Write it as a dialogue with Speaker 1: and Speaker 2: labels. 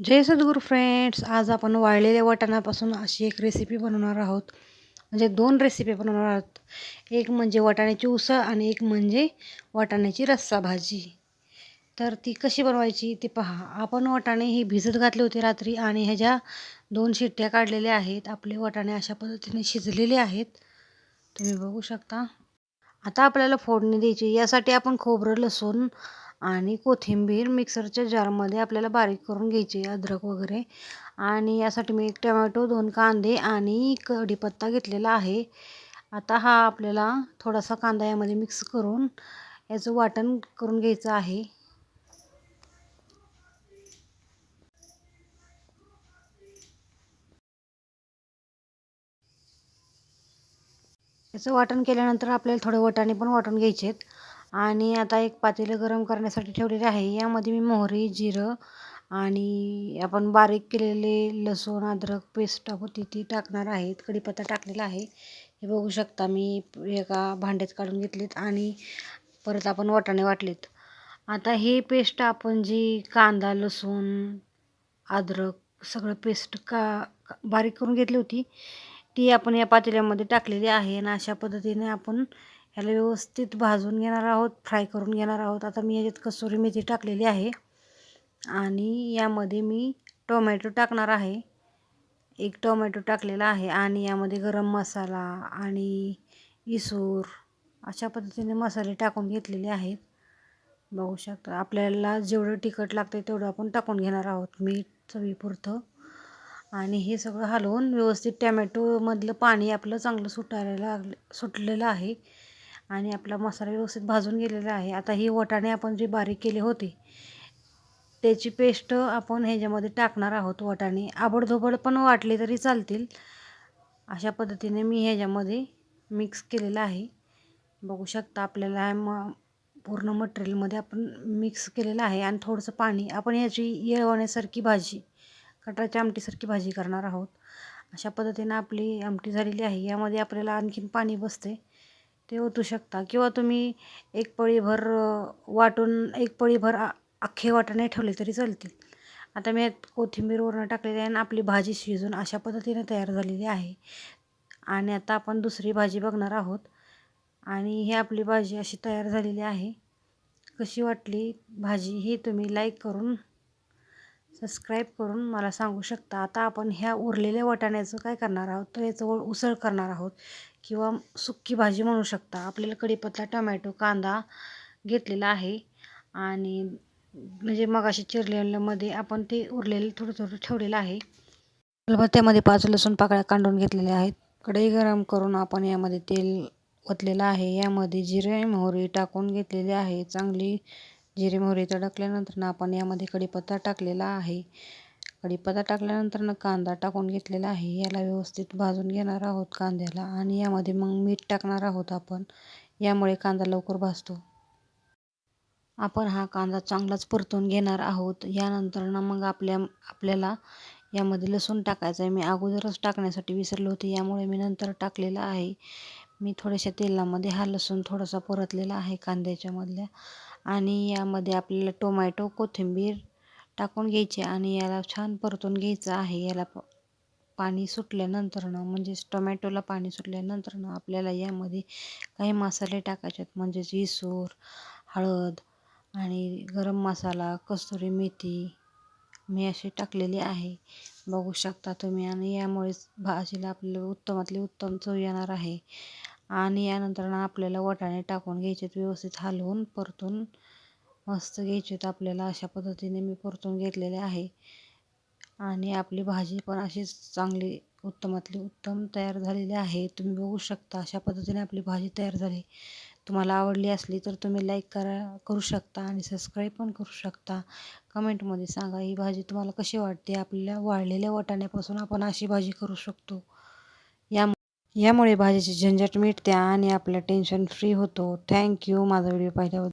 Speaker 1: जय सद्गुरू friends आज आपण वाळलेल्या वाटाण्यापासून अशी एक रेसिपी बनवणार आहोत. म्हणजे दोन रेसिपी बनवणार आहोत. एक म्हणजे वाटाण्याची उसळ आणि एक म्हणजे वाटाण्याची रस्सा भाजी तर ती कशी बनवायची ती पहा. आपण वाटाणे ही भिजत घातले होते रात्री आणि ह्याच्या दोन शिट्ट्या काढलेल्या आहेत आपले वाटाणे अशा पद्धतीने शिजलेले आहेत. तुम्ही बघू शकता. आता आपल्याला फोडणी द्यायची यासाठी आपण खोबरं लसूण आणि कोथिंबीर मिक्सरच्या जारमध्ये आपल्याला बारीक करून घ्यायची अद्रक वगैरे. आणि यासाठी मी एक टमॅटो दोन कांदे आणि कढीपत्ता घेतलेला आहे. आता हा आपल्याला थोडासा कांदा यामध्ये मिक्स करून याचं वाटण करून घ्यायचं आहे. याचं वाटण केल्यानंतर आपल्याला थोडे वटाणे पण वाटून घ्यायचे आहेत आणि आता एक पातेलं गरम करण्यासाठी ठेवलेले आहे. यामध्ये मी मोहरी जिरं आणि आपण बारीक केलेले लसूण अद्रक पेस्ट होती ती टाकणार आहेत कढीपत्ता टाकलेला आहे. हे बघू शकता मी एका भांड्यात काढून घेतलेत आणि परत आपण वाटाणे वाटलेत. आता हे पेस्ट आपण जी कांदा लसूण अद्रक सगळं पेस्ट का बारीक करून घेतली होती ती आपण या पातेल्यामध्ये टाकलेली आहे आणि अशा पद्धतीने आपण ह्याला व्यवस्थित भाजून घेणार आहोत फ्राय करून घेणार आहोत. आता मी याच्यात कसुरी मेथी टाकलेली आहे आणि यामध्ये मी टोमॅटो टाकणार आहे. एक टोमॅटो टाकलेला आहे आणि यामध्ये गरम मसाला आणि इसूर अशा पद्धतीने मसाले टाकून घेतलेले आहेत. बघू शकता आपल्याला जेवढं तिखट लागतं तेवढं आपण टाकून घेणार आहोत मीठ चवीपुरतं. आणि हे सगळं हलवून व्यवस्थित टॅमॅटोमधलं पाणी आपलं चांगलं सुटायला लागलं सुटलेलं आहे. आणि आपला मसाला व्यवस्थित भाजून गेलेला आहे. आता ही वटाणे आपण जे बारीक केले होते त्याची पेस्ट आपण ह्याच्यामध्ये टाकणार आहोत वटाणे. आबडधोबड पण वाटले तरी चालतील. अशा पद्धतीने मी ह्याच्यामध्ये मिक्स केलेलं आहे. बघू शकता आपल्याला म पूर्ण मटेरियलमध्ये आपण मिक्स केलेलं आहे. आणि थोडंसं पाणी आपण ह्याची येळवण्यासारखी भाजी कटाच्या आमटीसारखी भाजी करणार आहोत. अशा पद्धतीनं आपली आमटी झालेली आहे. यामध्ये आपल्याला आणखीन पाणी बसते ते ओतू शकता. किंवा तुम्ही एक पळीभर वाटून एक पळीभर अख्खे वाटाणे ठेवले तरी चालतील. आता मी कोथिंबीर वरण टाकलेली आहे आणि आपली भाजी शिजून अशा पद्धतीने तयार झालेली आहे. आणि आता आपण दुसरी भाजी बघणार आहोत. आणि ही आपली भाजी अशी तयार झालेली आहे. कशी वाटली भाजी ही तुम्ही लाईक करून सबस्क्राईब करून मला सांगू शकता. आता आपण ह्या उरलेल्या वाटाण्याचं काय करणार आहोत? तर याचं उसळ करणार आहोत. किंवा सुक्की भाजी म्हणू शकता. आपल्याला कढीपत्ता टमॅटो कांदा घेतलेला आहे. आणि म्हणजे मगाशी चिरलेल्यामध्ये आपण ते उरलेलं थोडं थोडं ठेवलेलं आहे. त्यामध्ये पाच लसूण पाकळ्या कांडून घेतलेल्या आहेत. कढई गरम करून आपण यामध्ये तेल ओतलेलं आहे. यामध्ये जिरे मोहरी टाकून घेतलेली आहे. चांगली जिरे मोहरी तडकल्यानंतर आपण यामध्ये कढीपत्ता टाकलेला आहे. कढीपत्ता टाकल्यानंतर कांदा टाकून घेतलेला आहे. याला व्यवस्थित भाजून घेणार आहोत कांद्याला आणि यामध्ये मग मीठ टाकणार आहोत आपण. यामुळे कांदा लवकर भाजतो. आपण हा कांदा चांगलाच परतून घेणार आहोत. यानंतर ना मग आपल्या आपल्याला यामध्ये लसूण टाकायचं आहे. मी अगोदरच टाकण्यासाठी विसरले होते. यामुळे मी नंतर टाकलेला आहे. मी थोड्याशा तेलामध्ये हा लसूण थोडासा परतलेला आहे कांद्याच्यामधल्या आणि यामध्ये आपल्याला टोमॅटो कोथिंबीर टाकून घ्यायची आणि याला छान परतून घ्यायचं आहे. याला प पाणी सुटल्यानंतरनं म्हणजेच टोमॅटोला पाणी सुटल्यानंतरनं आपल्याला यामध्ये काही मसाले टाकायचे आहेत. म्हणजेच इसूर हळद आणि गरम मसाला कस्तुरी मेथी मी अशी टाकलेली आहे. बघू शकता तुम्ही. आणि यामुळेच भाजीला आपल्याला उत्तमातली उत्तम चव येणार आहे. आणि यानंतर आपल्याला वाटाणे टाकून घ्यायचेत व्यवस्थित हलवून परतून मस्त घ्यायचेत आपल्याला. अशा पद्धतीने मी परतून घेतलेले आहे. आणि आपली भाजी पण अशीच चांगली उत्तमातली उत्तम तयार झालेली आहे. तुम्ही बघू शकता अशा पद्धतीने आपली भाजी तयार झाली. तुम्हाला आवडली असली तर तुम्ही लाईक करा करू शकता आणि सबस्क्राईब पण करू शकता. कमेंटमध्ये सांगा ही भाजी तुम्हाला कशी वाटते? आपल्या वाळलेल्या वाटाण्यापासून आपण अशी भाजी करू शकतो. यामुळे भाजीची झंझट मिटते आणि आपलं टेन्शन फ्री होतो. थँक्यू माझा व्हिडिओ पाहिल्याबद्दल.